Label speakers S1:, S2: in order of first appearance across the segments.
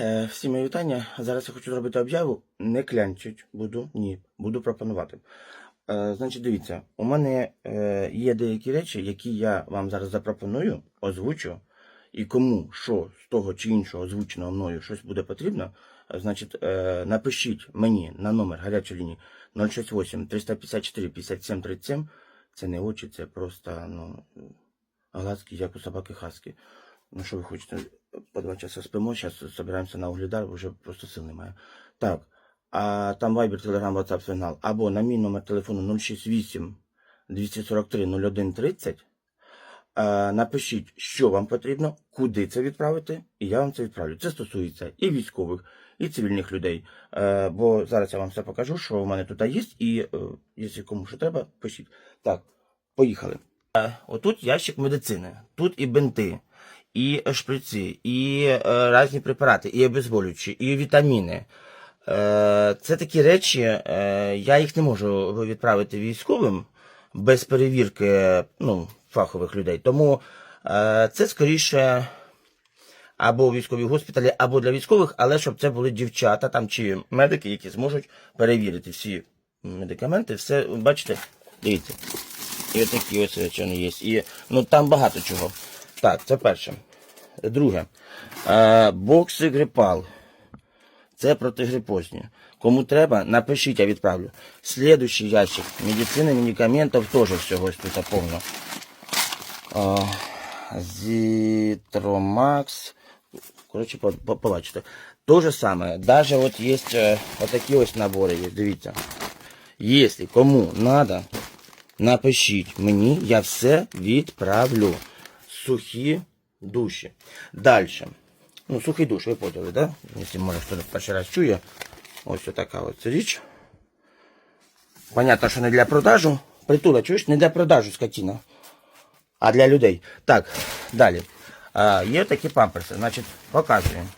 S1: е, всі мої вітання. Зараз я хочу зробити об'яву. Не клянчить буду, ні, буду пропонувати. Е, значить, дивіться, у мене е, є деякі речі, які я вам зараз запропоную, озвучу. І кому що з того чи іншого озвученого мною щось буде потрібно, значить, напишіть мені на номер гарячої лінії 068 354 57 37. Це не очі, це просто ну, глазки, як у собаки хаски. Ну, що ви хочете? По два часа спимо, зараз збираємося на оглядар, вже просто сил немає. Так. А там Viber, Telegram, WhatsApp, сигнал. Або на мій номер телефону 068 243 01 30. Е, Напишіть, що вам потрібно, куди це відправити, і я вам це відправлю. Це стосується і військових, і цивільних людей. Бо зараз я вам все покажу, що в мене тут є, і е, якщо кому що треба, пишіть. Так, поїхали. Отут ящик медицини, тут і бинти, і шприці, і е, різні препарати, і обезболюючі, і вітаміни. Е, це такі речі, е, я їх не можу відправити військовим без перевірки ну, фахових людей. Тому е, це скоріше або у військовій госпіталі, або для військових, але щоб це були дівчата там чи медики, які зможуть перевірити всі медикаменти. Все, бачите, дивіться. І отакі ось речі є. І, ну там багато чого. Так, це перше. Друге. Е, бокси грипал. Це протигрипозні. Кому треба, напишіть, я відправлю. Слідуючий ящик. Медицина, медикаментів теж всього тут повно. А, Зітромакс. Коротше, по- по- побачите. То же саме. Даже от є е, отакі ось набори, є, дивіться. Якщо кому надо, напишіть мені, я все відправлю. Сухі душі. Далі. Ну, сухий душ, ви поняли, да? Якщо може хто перший раз чує. Ось така ось річ. Понятно, що не для продажу. Притула, чуєш, не для продажу скотина, а для людей. Так, далі. А, є такі памперси, значить, показую.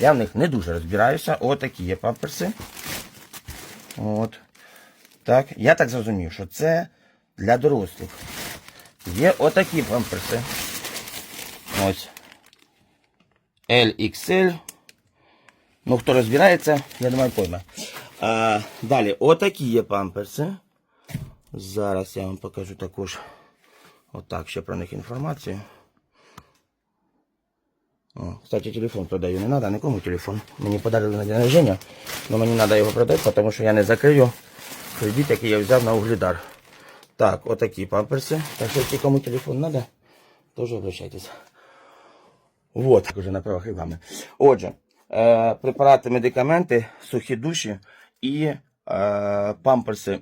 S1: Я в них не дуже розбираюся. Отакі є памперси. От. Так, я так зрозумів, що це для дорослих. Є отакі памперси. Ось. LXL. Ну, хто розбирається, я думаю, пойме. А, далі, отакі є памперси. Зараз я вам покажу також отак ще про них інформацію. Кстати, телефон продаю не треба, нікому телефон. Мені подарили на день рождения, але мені треба його продати, тому що я не закрию кредит, який я взяв на угледар. Так, отакі памперси. Так що, якщо кому телефон треба, теж обращайтесь. Вот, вже на правах реклами. Отже, е, препарати, медикаменти, сухі душі і е, памперси.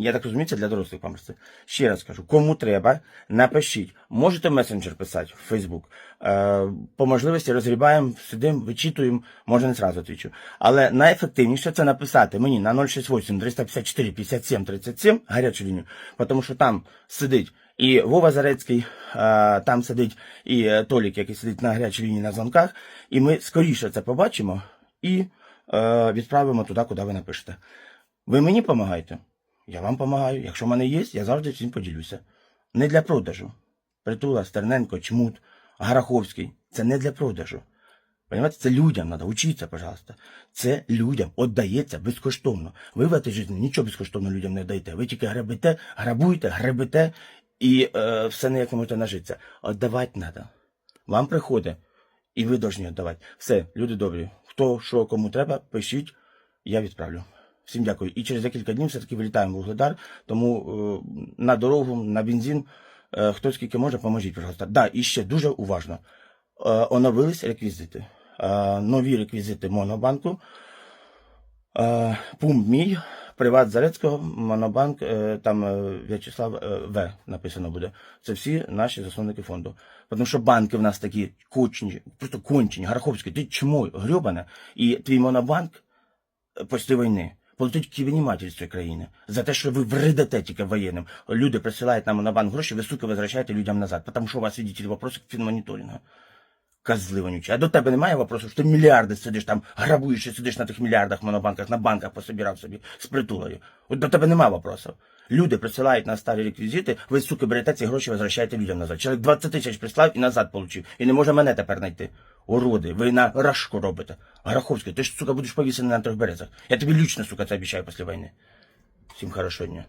S1: Я так розумію, це для дорослих памперси. Ще раз кажу, кому треба, напишіть. Можете месенджер писати в Facebook. Е, по можливості розгрібаємо, сидимо, вичитуємо, може не зразу відвічу. Але найефективніше це написати мені на 068 354 57 37 гарячу лінію, тому що там сидить і Вова Зарецький, е, там сидить і е, Толік, який сидить на гарячій лінії на дзвонках, і ми скоріше це побачимо і е, відправимо туди, куди ви напишете. Ви мені допомагаєте? Я вам допомагаю. Якщо в мене є, я завжди всім поділюся. Не для продажу. Притула, Стерненко, Чмут, Гараховський. Це не для продажу. Понимаете, це людям треба, учіться, пожалуйста. Це людям віддається безкоштовно. Ви в цій житті нічого безкоштовно людям не даєте. Ви тільки грабите, грабуєте, гребете і е, все ніяк не можете нажитися. Отдавати треба. Вам приходить, і ви повинні віддавати. Все, люди добрі. Хто що кому треба, пишіть, я відправлю. Всім дякую. І через декілька днів все-таки вилітаємо в Угледар, тому е, на дорогу, на бензин, е, хто скільки може, поможіть, пожалуйста. Да, і ще дуже уважно. Е, оновились реквізити. Нові реквізити Монобанку. Пункт мій, Приват Зарецького, Монобанк, там В'ячеслав В написано буде. Це всі наші засновники фонду. Тому що банки в нас такі кучні, просто кончені, Гараховські, ти чмо грьобане, і твій монобанк після війни полетить ківініматель цієї країни за те, що ви вредите тільки воєнним. Люди присилають нам на банк гроші, ви, сука, возвращаєте людям назад, тому що у вас, видите, вопроси фінмоніторингу. Козли вонючі. А до тебе немає вопросу, що ти мільярди сидиш там, грабуєш сидиш на тих мільярдах монобанках, на банках пособирав собі з притулою. От до тебе немає вопросу. Люди присилають на старі реквізити, ви, суки, берете ці гроші, возвращаєте людям назад. Чоловік 20 тисяч прислав і назад получив. І не може мене тепер знайти. Уроди, ви на рашку робите. Гараховський, ти ж, сука, будеш повісений на трьох березах. Я тобі лично, сука, це обіцяю після війни. Всім хорошого дня.